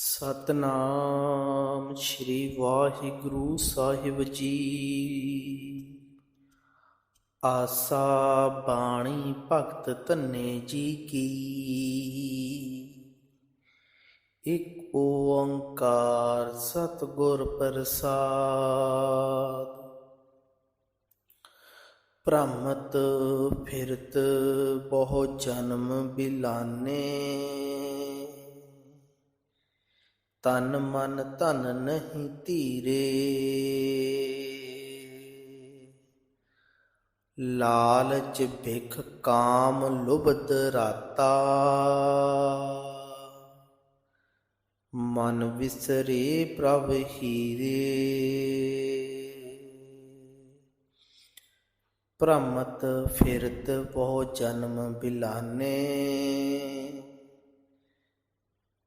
ਸਤਨਾਮ ਸ੍ਰੀ ਵਾਹਿਗੁਰੂ ਸਾਹਿਬ ਜੀ। ਆਸਾ ਬਾਣੀ ਭਗਤ ਧੰਨੇ ਜੀ ਕੀ। ਇਕ ਓੰਕਾਰ ਸਤਿਗੁਰ ਪ੍ਰਸਾਦ। ਭ੍ਰਮਤ ਫਿਰਤ ਬਹੁ ਜਨਮ ਬਿਲਾਨੇ। ਤਨ ਮਨ ਧਨ ਨਹੀਂ ਧੀਰੇ। ਲਾਲਚ ਭਿਖ ਕਾਮ ਲੁਬਦ ਰਾਤਾ। ਮਨ ਵਿਸਰੇ ਪ੍ਰਭ ਹੀਰੇ। ਭ੍ਰਮਤ ਫਿਰਤ ਬਹੁ ਜਨਮ ਬਿਲਾਨੇ।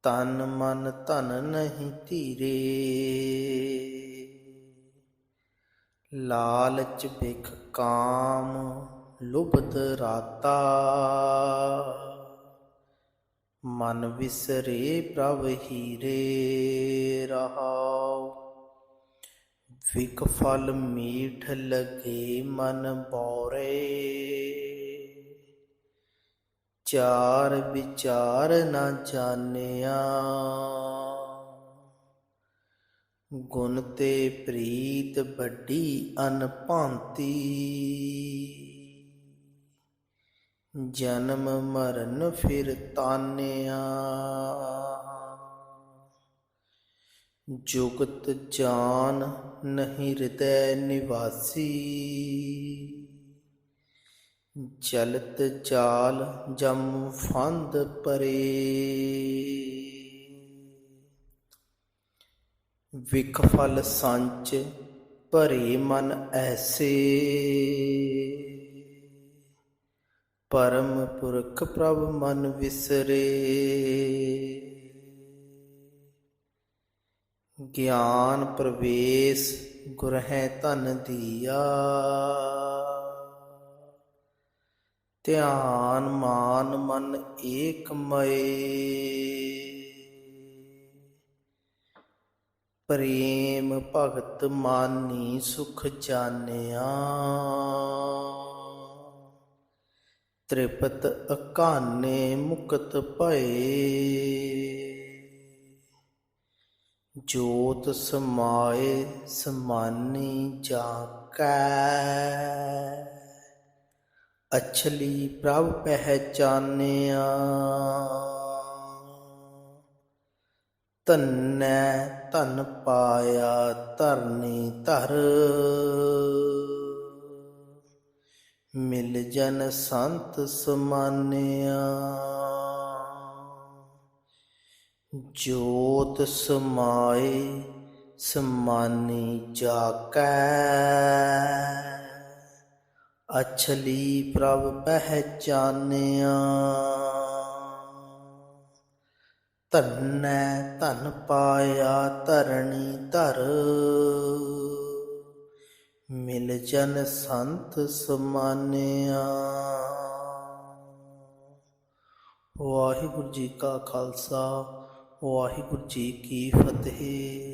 ਤਨ ਮਨ ਧਨ ਨਹੀਂ ਧੀਰੇ। ਲਾਲਚ ਬਿਖ ਕਾਮ ਲੁਬਦ ਰਾਤਾ। ਮਨ ਵਿਸਰੇ ਪ੍ਰਭ ਹੀਰੇ ਰਹਾਉ। ਵਿਕ ਫਲ ਮੀਠ ਲਗੇ ਮਨ ਬੋਰੇ। ਚਾਰ ਵਿਚਾਰ ਨਾ ਜਾਣਿਆ। ਗੁਣ ਤੇ ਪ੍ਰੀਤ ਵੱਡੀ ਅਨਭਾਂਤੀ। ਜਨਮ ਮਰਨ ਫਿਰ ਤਾਨਿਆ। ਜੁਗਤ ਜਾਨ ਨਹੀਂ ਹਿਰਦੈ ਨਿਵਾਸੀ। ਜਲਤ ਜਾਲ ਜਮ ਫੰਦ ਪਰੇ। ਵਿਖ ਫਲ ਸੰਚ ਭਰੇ ਮਨ ਐਸੇ। ਪਰਮ ਪੁਰਖ ਪ੍ਰਭ ਮਨ ਵਿਸਰੇ। ਗਿਆਨ ਪ੍ਰਵੇਸ਼ ਗੁਰ ਹੈ ਧਨ ਦੀਆ। ਧਿਆਨ ਮਾਨ ਮਨ ਏਕ ਮਏ ਪ੍ਰੇਮ ਭਗਤ ਮਾਨੀ ਸੁਖ ਜਾਣਿਆ। ਤ੍ਰਿਪਤ ਅਕਾਨੇ ਮੁਕਤ ਭਏ। ਜੋਤ ਸਮਾਏ ਸਮਾਨੀ ਜਾਕੈ ਅਛਲੀ ਪ੍ਰਭ ਪਹਿਚਾਨਿਆ। ਤੰਨੈ ਧਨ ਪਾਇਆ ਧਰਨੀ ਧਰ। ਮਿਲ ਜਨ ਸੰਤ ਸਮਾਨਿਆ। ਜੋਤ ਸਮਾਏ ਸਮਾਨੀ ਜਾਕੈ। ਅਛਲੀ ਪ੍ਰਭ ਪਹਿਚਾਨਿਆ। ਧੰਨੈ ਧਨ ਪਾਇਆ ਧਰਣੀ ਧਰ। ਮਿਲ ਜਨ ਸੰਤ ਸਮਾਨਿਆ। ਵਾਹਿਗੁਰੂ ਜੀ ਕਾ ਖਾਲਸਾ, ਵਾਹਿਗੁਰੂ ਜੀ ਕੀ ਫਤਿਹ।